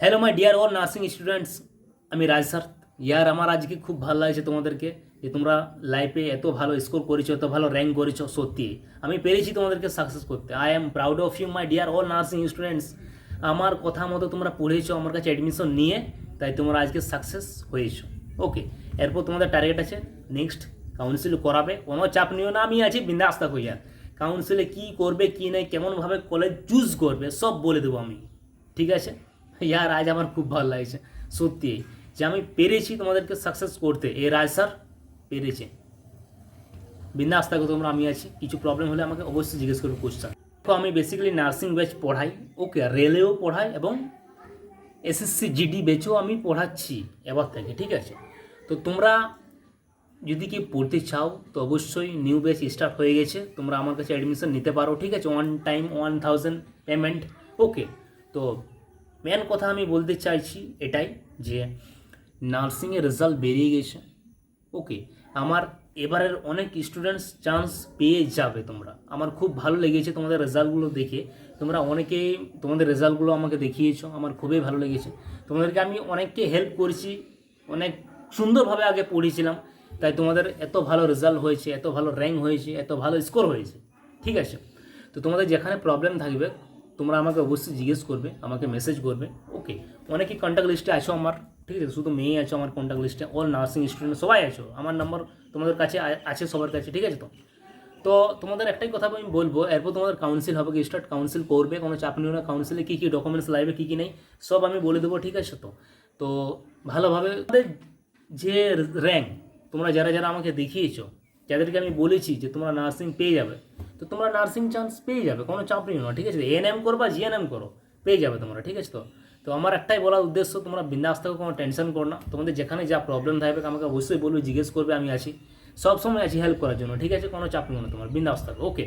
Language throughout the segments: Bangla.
Hello my dear all nursing students আমি রাজ স্যার। ইয়ার আমার আজকে খুব ভালো লাগছে তোমাদেরকে, যে তোমরা লাইফে এত ভালো স্কোর করেছ, এত ভালো র্যাঙ্ক করেছ, সত্যি। আমি পেরেছি তোমাদেরকে সাকসেস করতে। I am proud of you my dear all nursing students আমার কথা মতো তোমরা পড়েছো, আমার কাছে অ্যাডমিশন নিয়ে, তাই তোমরা আজকে সাকসেস হয়েছো। ওকে এরপর তোমাদের টার্গেট আছে। নেক্সট কাউন্সিল করাবে। কোনো চাপ নিও না, আমি আছি, বিন্দাস থাকো ইয়ার। কাউন্সিলে কী করবে, কী নেই, কেমনভাবে কলেজ চুজ করবে, সব বলে দেবো আমি। ঠিক আছে? ইয়ার আজ আমার খুব ভালো লাগছে সত্যি যে আমি পেরেছি তোমাদেরকে সাকসেস করতে এ রাজ স্যার পেরেছে বিন্দাস থাকো তোমরা আমি আছি কিছু প্রবলেম হলে আমাকে অবশ্যই জিজ্ঞেস করবে কোশ্চেন তো আমি বেসিক্যালি নার্সিং ব্যাচ পড়াই ওকে রেলেও পড়াই এবং এসএসসি জিডি ব্যাচও আমি পড়াচ্ছি এবার থেকে ঠিক আছে তো তোমরা যদি কি পড়তে চাও তো অবশ্যই নিউ ব্যাচ স্টার্ট হয়ে গেছে তোমরা আমার কাছে অ্যাডমিশন নিতে পারো ঠিক আছে one time one thousand payment okay তো মেন কথা আমি বলতে চাইছি এটাই যে নার্সিংয়ের রেজাল্ট বেরিয়ে গেছে। ওকে আমার এবারের অনেক স্টুডেন্টস চান্স পেয়ে যাবে তোমরা। আমার খুব ভালো লেগেছে তোমাদের রেজাল্টগুলো দেখে। তোমরা অনেকেই তোমাদের রেজাল্টগুলো আমাকে দেখিয়েছো, আমার খুবই ভালো লেগেছে। তোমাদেরকে আমি অনেককে হেল্প করেছি, অনেক সুন্দরভাবে আগে পড়িয়েছিলাম তাই তোমাদের এত ভালো রেজাল্ট হয়েছে, এত ভালো র্যাঙ্ক হয়েছে, এত ভালো স্কোর হয়েছে। ঠিক আছে? তো তোমাদের যেখানে প্রবলেম থাকবে তোমরা আমাকে অবশ্যই জিজ্ঞেস করবে, আমাকে মেসেজ করবে ওকে অনেকেই কন্ট্যাক্ট লিস্টে আছো আমার, ঠিক আছে? শুধু মেয়ে আছো আমার কন্ট্যাক্ট লিস্টে অল নার্সিং স্টুডেন্ট সবাই আছো, আমার নম্বর তোমাদের কাছে আছে সবার কাছে, ঠিক আছে তো? তো তোমাদের একটাই কথা আমি বলব, এরপর তোমাদের কাউন্সিল হবে কি স্টার্ট কাউন্সিল করবে, কোনো চাপ নিও না কাউন্সিলে কী কী ডকুমেন্টস লাগবে, কী কী নেই, সব আমি বলে দেবো, ঠিক আছে তো? তো ভালোভাবে যে র্যাঙ্ক তোমরা যারা যারা আমাকে দেখিয়েছো যাদেরকে আমি বলেছি যে তোমরা নার্সিং পেয়ে যাবে, তো তোমরা নার্সিং চান্স পেয়ে যাবে, কোনো চাপ নিও না ঠিক আছে? এএনএম করো বা জিএনএম করো, পেয়ে যাবে তোমরা, ঠিক আছে তো? তো আমার একটাই বলার উদ্দেশ্য, তোমরা বিন্দাস থাকো, কোনো টেনশন করো না। তোমাদের যেখানে যা প্রবলেম থাকবে, আমাকে অবশ্যই বলবে, জিজ্ঞেস করবে, আমি আছি। সব সময় আছি হেল্প করার জন্য, ঠিক আছে? কোনো চাপ নিও না তোমার বিন্দাস থাকো ওকে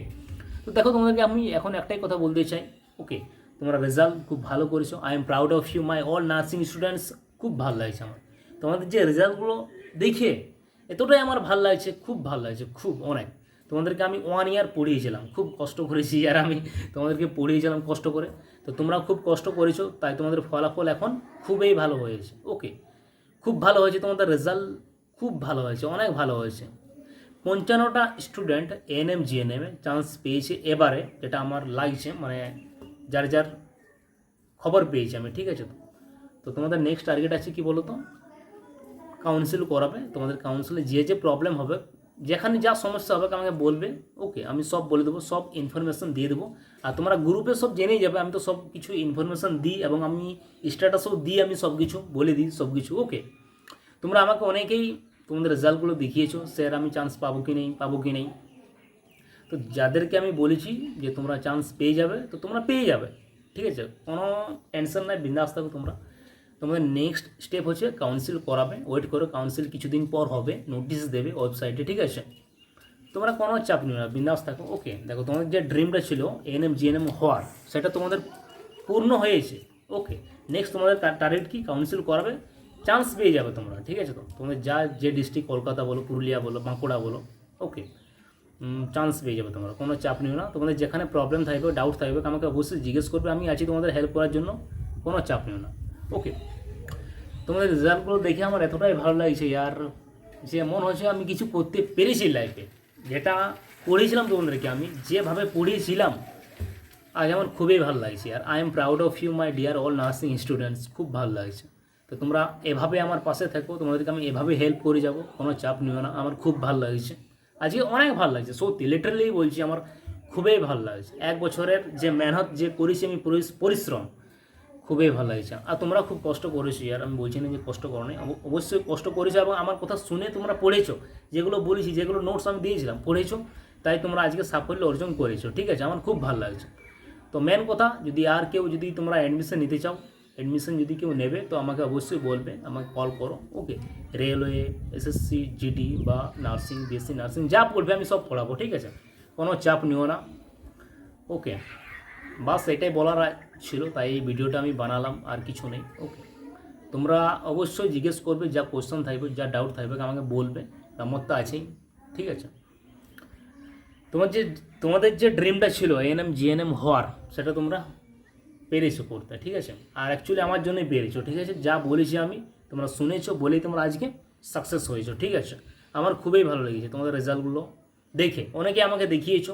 তো দেখো তোমাদেরকে আমি এখন একটাই কথা বলতে চাই ওকে তোমরা রেজাল্ট খুব ভালো করেছ I am proud of you my all nursing students খুব ভালো লাগছে আমার। তোমাদের যে রেজাল্টগুলো দেখে এতটাই আমার ভালো লাগছে, খুব ভালো লাগছে, খুব, অনেক। তোমাদেরকে আমি ওয়ান ইয়ার পড়িয়েছিলাম, খুব কষ্ট করেছি আর আমি তোমাদেরকে পড়িয়েছিলাম কষ্ট করে। তো তোমরা খুব কষ্ট করেছ, তাই তোমাদের ফলাফল এখন খুবই ভালো হয়েছে। ওকে খুব ভালো হয়েছে তোমাদের রেজাল্ট খুব ভালো হয়েছে, অনেক ভালো হয়েছে। পঞ্চান্নটা স্টুডেন্ট এএনএম জিএনএমে চান্স পেয়েছে এবারে, যেটা আমার লাগছে মানে যার যার খবর পেয়েছি আমি, ঠিক আছে? তো তোমাদের নেক্সট টার্গেট আছে কি বলো তো কাউন্সিল করাবে, তোমাদের কাউন্সিলে যে যে প্রবলেম হবে, যেখানে যা সমস্যা হবে আমাকে বলবে ওকে আমি সব বলে দেবো, সব ইনফরমেশন দিয়ে দেবো। আর তোমরা গ্রুপে সব জেনেই যাবে, আমি তো সব কিছু ইনফরমেশন দিই এবং আমি স্ট্যাটাসও দিই, আমি সব কিছু বলে দিই, সব কিছু ওকে তোমরা আমাকে অনেকেই তোমাদের রেজাল্টগুলো দেখিয়েছো স্যার আমি চান্স পাবো কি নেই, পাবো কি নেই? তো যাদেরকে আমি বলেছি যে তোমরা চান্স পেয়ে যাবে, তো তোমরা পেয়ে যাবে, ঠিক আছে? কোনো টেনশন নাই, বিন্দাস থাকো তোমরা। তোমাদের নেক্সট স্টেপ হচ্ছে কাউন্সিল করাবে। ওয়েট করো কাউন্সিল কিছুদিন পর হবে। নোটিশ দেবে ওয়েবসাইটে ঠিক আছে? তোমরা কোনো চাপ নিও না, বিন্দাস থাকো। ওকে দেখো, তোমাদের যে ড্রিমটা ছিল এএনএম জিএনএম হওয়ার, সেটা তোমাদের পূর্ণ হয়েছে। ওকে নেক্সট তোমাদের টার্গেট কি? কাউন্সিল করাবে। চান্স পেয়ে যাবে তোমরা, ঠিক আছে তো? তোমাদের যা, যে ডিস্ট্রিক্ট কলকাতা বলো, পুরুলিয়া বলো, বাঁকুড়া বলো ওকে চান্স পেয়ে যাবে তোমরা, কোনো চাপ নিও না। তোমাদের যেখানে প্রবলেম থাকবে ডাউট থাকবে, আমাকে অবশ্যই জিজ্ঞেস করবে, আমি আছি তোমাদের হেল্প করার জন্য, কোনো চাপ নিও না। ওকে তোমাদের রেজাল্টগুলো দেখে আমার এতটাই ভালো লাগছে আর যে মনে হচ্ছে আমি কিছু করতে পেরেছি লাইফে যেটা পড়িয়েছিলাম তোমাদেরকে আমি, যেভাবে পড়িয়েছিলাম আজ আমার খুবই ভালো লাগছে। আর I am proud of you my dear all nursing students খুব ভালো লাগছে। তো তোমরা এভাবে আমার পাশে থাকো, তোমাদেরকে আমি এভাবে হেল্প করে যাব, কোনো চাপ নিও না, আমার খুব ভালো লাগছে। আজকে অনেক ভালো লাগছে, সত্যি লিটারালি বলছি আমার খুবই ভালো লাগছে। এক বছরের যে মেহনত যে করেছি আমি পরিশ্রম খুবই ভালো লাগছে। আর তোমরা খুব কষ্ট করেছ আর আমি বলছি না যে কষ্ট করো নাই অবশ্যই কষ্ট করেছ এবং আমার কথা শুনে তোমরা পড়েছো। যেগুলো বলেছি, যেগুলো নোটস আমি দিয়েছিলাম, পড়েছো, তাই তোমরা আজকে সাফল্য অর্জন করেছ, ঠিক আছে? আমার খুব ভালো লাগছে। তো মেন কথা, যদি আর কেউ যদি তোমরা অ্যাডমিশন নিতে চাও অ্যাডমিশন যদি কেউ নেবে, তো আমাকে অবশ্যই বলবে, আমাকে কল করো ওকে রেলওয়ে এসএসসি জিডি বা নার্সিং বিএসসি নার্সিং যা পড়বে আমি সব পড়াবো, ঠিক আছে? কোনো চাপ নিও না ওকে বাস এটাই বলার ছিল তাই এই ভিডিওটা আমি বানালাম আর কিছু নেই। ওকে তোমরা অবশ্যই জিজ্ঞেস করবে যা কোশ্চেন থাকবে যা ডাউট থাকবে আমাকে বলবে আমার তো আছেই ঠিক আছে? তোমার যে তোমাদের যে ড্রিমটা ছিল এএনএম জিএনএম হওয়ার সেটা তোমরা পেরেছ করতে ঠিক আছে? আর অ্যাকচুয়ালি আমার জন্যই পেরেছ ঠিক আছে? যা বলেছি আমি তোমরা শুনেছো বলেই তোমরা আজকে সাকসেস হয়েছো ঠিক আছে? আমার খুবই ভালো লেগেছে তোমাদের রেজাল্টগুলো দেখে। অনেকে আমাকে দেখিয়েছো